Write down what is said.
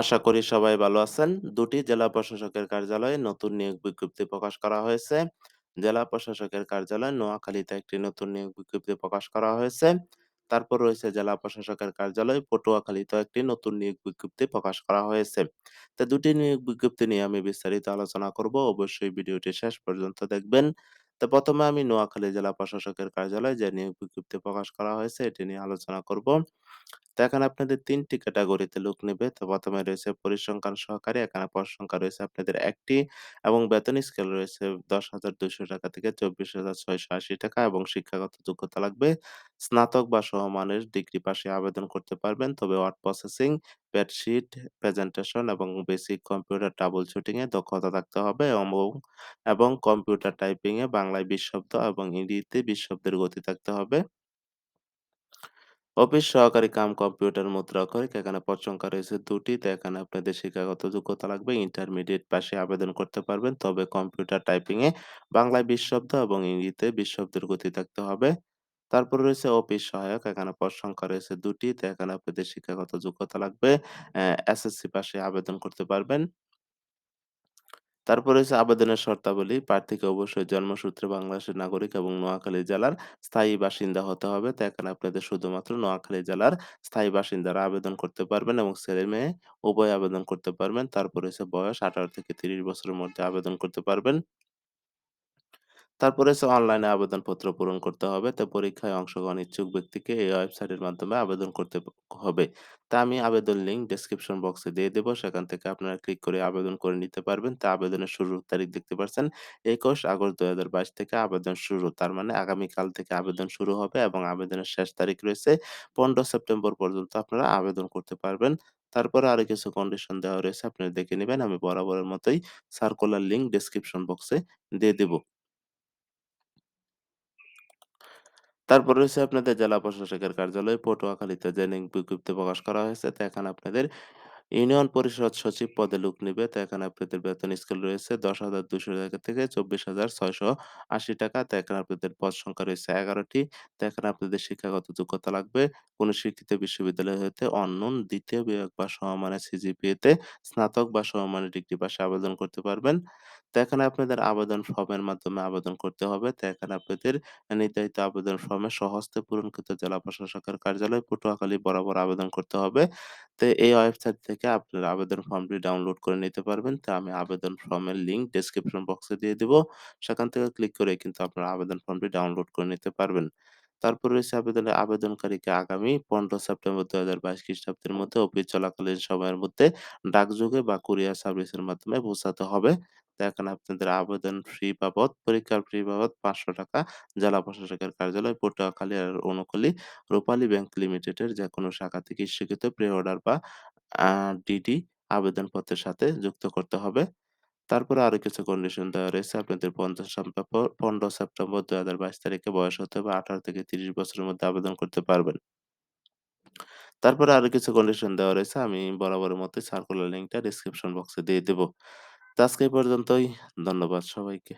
আশা করি সবাই ভালো আছেন। দুটি জেলা প্রশাসকের কার্যালয়ে নতুন নিয়োগ বিজ্ঞপ্তি প্রকাশ করা হয়েছে। জেলা প্রশাসকের কার্যালয় নোয়াখালীতে একটি নতুন নিয়োগ বিজ্ঞপ্তি প্রকাশ করা হয়েছে। তারপর রয়েছে জেলা প্রশাসকের কার্যালয় পটুয়াখালীতে একটি নতুন নিয়োগ বিজ্ঞপ্তি প্রকাশ করা হয়েছে। তো দুটি নিয়োগ বিজ্ঞপ্তি নিয়ে আমি বিস্তারিত আলোচনা করব। অবশ্যই ভিডিওটি শেষ পর্যন্ত দেখবেন। তো প্রথমে আমি নোয়াখালী জেলা প্রশাসকের কার্যালয়ে যে নিয়োগ বিজ্ঞপ্তি প্রকাশ করা হয়েছে, এটি নিয়ে আলোচনা করব। এখানে আপনাদের ৩ টি ক্যাটেগরিতে লোক নেবে। তো ১ম এ রয়েছে পরিসংখ্যান সহকারী, এখানে পদ সংখ্যা রয়েছে আপনাদের ১ টি এবং বেতন স্কেল রয়েছে ৳১০,২০০ থেকে ৳২৪,৬৮০ এবং শিক্ষাগত যোগ্যতা লাগবে স্নাতক বা সমমানের ডিগ্রি পাশে আবেদন করতে পারবেন। তবে ওয়ার্ড প্রসেসিং, স্প্রেডশিট, প্রেজেন্টেশন এবং বেসিক কম্পিউটার ট্রাবল শুটিং এ দক্ষতা থাকতে হবে এবং এবং কম্পিউটার টাইপিং এ বাংলায় ২০ শব্দ এবং ইংরেজিতে ২০ শব্দের গতি থাকতে হবে। অফিস সহকারী কাম কম্পিউটার মুদ্রাক্ষরিক এখানে পদ রয়েছে ২ টি। তো এখানে আপনাদের শিক্ষাগত যোগ্যতা লাগবে ইন্টারমিডিয়েট পাশে আবেদন করতে পারবেন। তবে কম্পিউটার টাইপিং এ বাংলায় ২০ শব্দ এবং ইংরেজিতে ২০ শব্দের গতি থাকতে হবে। তারপর রয়েছে অফিস সহায়ক, এখানে পদ সংখ্যা রয়েছে ২ টি। তো এখানে আপনাদের শিক্ষাগত যোগ্যতা লাগবে এসএসসি পাশে আবেদন করতে পারবেন। তারপরে হচ্ছে আবেদনের শর্তাবলী। প্রার্থীকে অবশ্যই জন্মসূত্রে বাংলাদেশের নাগরিক এবং নোয়াখালী জেলার স্থায়ী বাসিন্দা হতে হবে। তো এখানে আপনাদের শুধুমাত্র নোয়াখালী জেলার স্থায়ী বাসিন্দারা আবেদন করতে পারবেন এবং ছেলে-মেয়ে উভয় আবেদন করতে পারবেন। তারপরে হচ্ছে বয়স ১৮ থেকে ৩০ বছরের মধ্যে আবেদন করতে পারবেন। তারপরে হচ্ছে অনলাইনে আবেদনপত্র পূরণ করতে হবে। তো পরীক্ষায় অংশগ্রহণ ইচ্ছুক ব্যক্তিকে এই ওয়েবসাইটের মাধ্যমে আবেদন করতে হবে। তা আমি আবেদন লিঙ্ক ডেসক্রিপশন বক্সে দিয়ে দেবো সেখান থেকে আপনারা ক্লিক করে আবেদন করে নিতে পারবেন। তা আবেদনের শুরুর তারিখ দেখতে পাচ্ছেন ২১ আগস্ট ২০২২ থেকে আবেদন শুরু। তার মানে আগামীকাল থেকে আবেদন শুরু হবে এবং আবেদনের শেষ তারিখ রয়েছে ১৫ সেপ্টেম্বর পর্যন্ত আপনারা আবেদন করতে পারবেন। তারপরে আরও কিছু কন্ডিশন দেওয়া রয়েছে আপনারা দেখে নেবেন আমি বরাবরের মতোই সার্কুলার লিঙ্ক ডেসক্রিপশন বক্সে দিয়ে দেব। তারপর রয়েছে আপনাদের জেলা প্রশাসকের কার্যালয়, পটুয়াখালীতে যে বিজ্ঞপ্তি প্রকাশ করা হয়েছে। তো এখানে আপনাদের ইউনিয়ন পরিষদ সচিব পদে লোক নিবে। তো এখানে আপনাদের বেতন স্কেল রয়েছে ৳১০,২০০ থেকে ৳২৪,৬৮০ তো এখানে আপনাদের পদ সংখ্যা রয়েছে ১১ টি। তো এখানে আপনাদের শিক্ষাগত যোগ্যতা লাগবে কোন স্বীকৃত বিশ্ববিদ্যালয় হতে অনন্যূন ২য় বিভাগ বা সমমানের সিজিপিএতে স্নাতক বা সমমানের ডিগ্রি পাশে আবেদন করতে পারবেন। তো এখানে আপনাদের আবেদন ফর্মের মাধ্যমে আবেদন করতে হবে। তো এখানে আপনাদের নির্ধারিত আবেদন ফর্মে স্বহস্তে পূরণকৃত জেলা প্রশাসকের কার্যালয় পটুয়াখালী বরাবর আবেদন করতে হবে। তো এই ওয়েবসাইট থেকে আপনারা আবেদন ফর্মটি ডাউনলোড করে নিতে পারবেন। তো আমি আবেদন ফর্মের লিঙ্ক ডেসক্রিপশন বক্সে দিয়ে দিব। সেখান থেকে ক্লিক করে কিন্তু আপনারা আবেদন ফর্মটি ডাউনলোড করে নিতে পারবেন। তারপর রয়েছে আবেদনের আবেদনকারীকে আগামী ১৫ সেপ্টেম্বর ২০২২ খ্রিস্টাব্দের মধ্যে অফিস চলাকালীন সময়ের মধ্যে ডাকযোগে বা কুরিয়ার সার্ভিসের মাধ্যমে পৌঁছাতে হবে। এখানে আপনাদের আবেদন ফি বাবদ, পরীক্ষার ফি বাবদ ৳৫০০ জেলা প্রশাসকের কার্যালয়, পটুয়াখালী আর অনুখালী, রূপালী ব্যাংক লিমিটেডের যে কোনো শাখা থেকে ইস্যুকৃত প্রি অর্ডার বা ডিডি আবেদনপত্রের সাথে যুক্ত করতে হবে। তারপরে আরও কিছু কন্ডিশন দেওয়া রয়েছে। আপনাদের ৫০ সেপ্টেম্বর ১৫ সেপ্টেম্বর ২০২২ তারিখে বয়স হতে হবে ১৮ থেকে ৩০ বছরের মধ্যে আবেদন করতে পারবেন। তারপরে আরও কিছু কন্ডিশন দেওয়া রয়েছে। আমি বরাবরের মতোই সার্কুলার লিঙ্কটা ডেসক্রিপশন বক্সে দিয়ে দেব। আজকে পর্যন্তই। ধন্যবাদ সবাইকে।